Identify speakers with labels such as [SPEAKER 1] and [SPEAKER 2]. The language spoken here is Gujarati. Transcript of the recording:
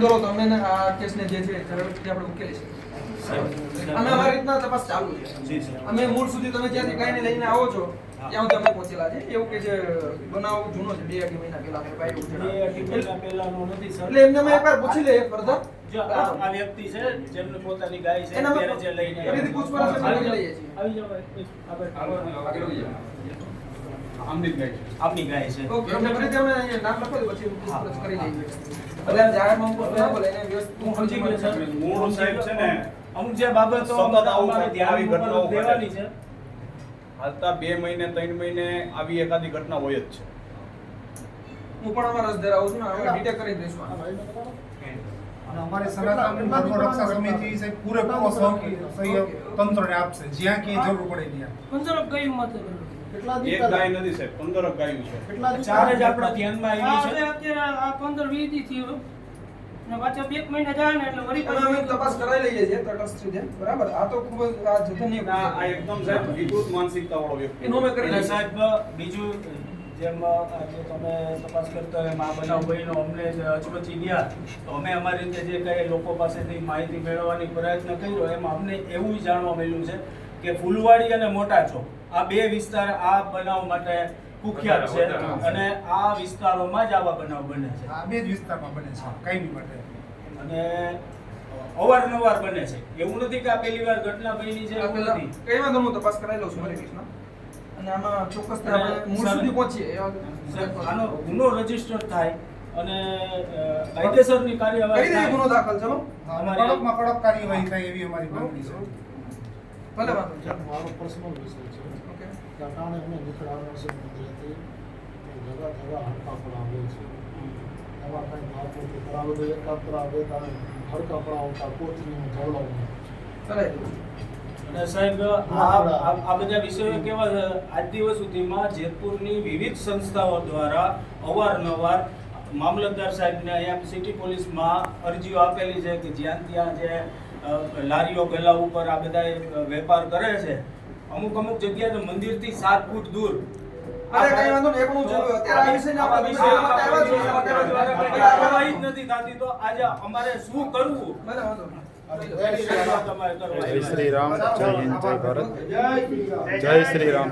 [SPEAKER 1] કરો તમે ને આ કેસને જે છે ઝડપથી આપણે ઉકેલી શકીએ. અમે અમારી રીતના તપાસ ચાલુ છે. અમે મૂળ સુધી તમે જ્યાંથી ગાયને લઈને આવો છો ત્યાં સુધી અમે પહોંચેલા છે એવું કે છે બનાવ જૂનો છે બે અઢી મહિના પહેલા
[SPEAKER 2] મહિના પહેલાનું નથી સર.
[SPEAKER 1] એટલે એમને અમે એકવાર પૂછી લઈએ ફરધર
[SPEAKER 2] જો આ વ્યક્તિ છે જેમને પોતાની ગાય છે
[SPEAKER 1] એને
[SPEAKER 2] જે લઈને
[SPEAKER 1] ફરીથી પૂછપરછ કરી લઈએ છીએ.
[SPEAKER 2] આવી જાવ આગળ.
[SPEAKER 3] આમની ગાય છે.
[SPEAKER 2] આપની ગાય છે.
[SPEAKER 1] ઓકે અમને ફરીથી અમે અહીંયા નામ લખો તો પછી પૂછપરછ કરી લઈએ એટલે આમ જાહેરમાં હું ના બોલે એને વ્યવસ્થિત
[SPEAKER 2] હું સમજી ગયો સર
[SPEAKER 3] મૂળ સાહેબ છે ને,
[SPEAKER 2] અમુક જે બાબતો
[SPEAKER 3] સતત આવું આવી ઘટનાઓ
[SPEAKER 2] દેવાની છે.
[SPEAKER 3] હાલતા બે મહિને ત્રણ મહિને આવી એકાદી ઘટના હોય જ છે.
[SPEAKER 1] હું પણ અમારા રસ ધરાવું છું ને અમે ડિટેક્ટ કરી દઈશું
[SPEAKER 4] અમારે સનાતન ધર્મ રક્ષા સમિતિ છે પૂરેપૂરો સહયોગ સહયોગ તંત્રને આપશે જ્યાં ક્યાંય જરૂર પડે ત્યાં.
[SPEAKER 5] પંદર કયું મત
[SPEAKER 6] કેટલા
[SPEAKER 3] એક ગાય નથી સાહેબ પંદર ગાયું છે.
[SPEAKER 6] કેટલા
[SPEAKER 2] ચાર જ આપણા ધ્યાનમાં આવી છે.
[SPEAKER 5] અત્યારે આ પંદર વીસ દી થયું ને પાછા બે મહિના જાય ને એટલે વળી
[SPEAKER 1] અમે તપાસ કરાવી લઈએ છીએ તટસ્થ રીતે બરાબર? આ તો ખૂબ જ આ જઘન્ય
[SPEAKER 3] આ આ એકદમ સાહેબ વિકૃત માનસિકતા વાળો વ્યક્તિ.
[SPEAKER 1] એનું અમે કરી
[SPEAKER 2] સાહેબ બીજું જેમ આજે તમે તપાસ કરતા હોય મા બનાવ બન્યો અમને અચમચી ગયા તો અમે અમારી રીતે જે કઈ લોકો પાસેથી માહિતી મેળવવાની પ્રયત્ન કર્યો એમાં અમને એવું જાણવા મળ્યું છે. કે ફૂલવાડી અને મોટા ચોક આ બે વિસ્તાર આ બનાવ માટે કુખ્યાત છે અને આ વિસ્તારોમાં જ આવા બનાવ બને છે.
[SPEAKER 4] આ બે જ વિસ્તારમાં બને છે કાયમી માટે
[SPEAKER 2] અને અવારનવાર બને છે. એવું નથી કે આ પહેલી વાર ઘટના બની છે એવું નથી.
[SPEAKER 1] કઈ વાંધો હું તપાસ કરાવી લઉં છું હરે કૃષ્ણ અને આમાં ચોક્કસ આપણે મૂળ સુધી પહોંચીએ
[SPEAKER 2] આનો ગુનો રજિસ્ટર થાય અને કાયદેસરની
[SPEAKER 1] કરી
[SPEAKER 2] કાર્યવાહી
[SPEAKER 1] દઈએ ગુનો દાખલ ચલો.
[SPEAKER 2] અમારી-
[SPEAKER 4] કડકમાં કડક કાર્યવાહી થાય એવી અમારી માંગણી છે.
[SPEAKER 1] ભલે વાંધો
[SPEAKER 6] મારો પર્સનલ વિષય છે.
[SPEAKER 1] ઓકે
[SPEAKER 6] કારણે અમે નીકળવાના છે મંદિરેથી જગા જગા હડકા પણ આવે છે. એમાં કંઈ માથું કરાવે તો એકાત્ર આવે તારે હડકા પણ આવતા કોથળીનું જવડાવવું
[SPEAKER 1] કરાવી દઉં છું.
[SPEAKER 2] અને સાહેબ આ બધા વિષયો કેવા છે? આજ દિવસ સુધીમાં જેતપુરની વિવિધ સંસ્થાઓ દ્વારા અવારનવાર મામલતદાર સાહેબને અહીંયા સિટી પોલીસમાં અરજીઓ આપેલી છે કે જ્યાં ત્યાં જે લારીઓ ગલ્લા ઉપર આ બધા વેપાર કરે છે. અમુક અમુક જગ્યાએ તો મંદિરથી સાત ફૂટ દૂર.
[SPEAKER 1] અરે કઈ વાંધો નહીં, એક જોયું. અત્યારે આ વિષયને આપણે
[SPEAKER 2] વિષય
[SPEAKER 1] માટે આવ્યા છીએ.
[SPEAKER 2] દ્વારા કંઈ કાર્યવાહી જ નથી થતી તો આજે અમારે શું કરવું?
[SPEAKER 7] જય શ્રી રામ. જય હિન્દ જય ભારત
[SPEAKER 6] જય શ્રી રામ.
[SPEAKER 7] જય શ્રી રામ.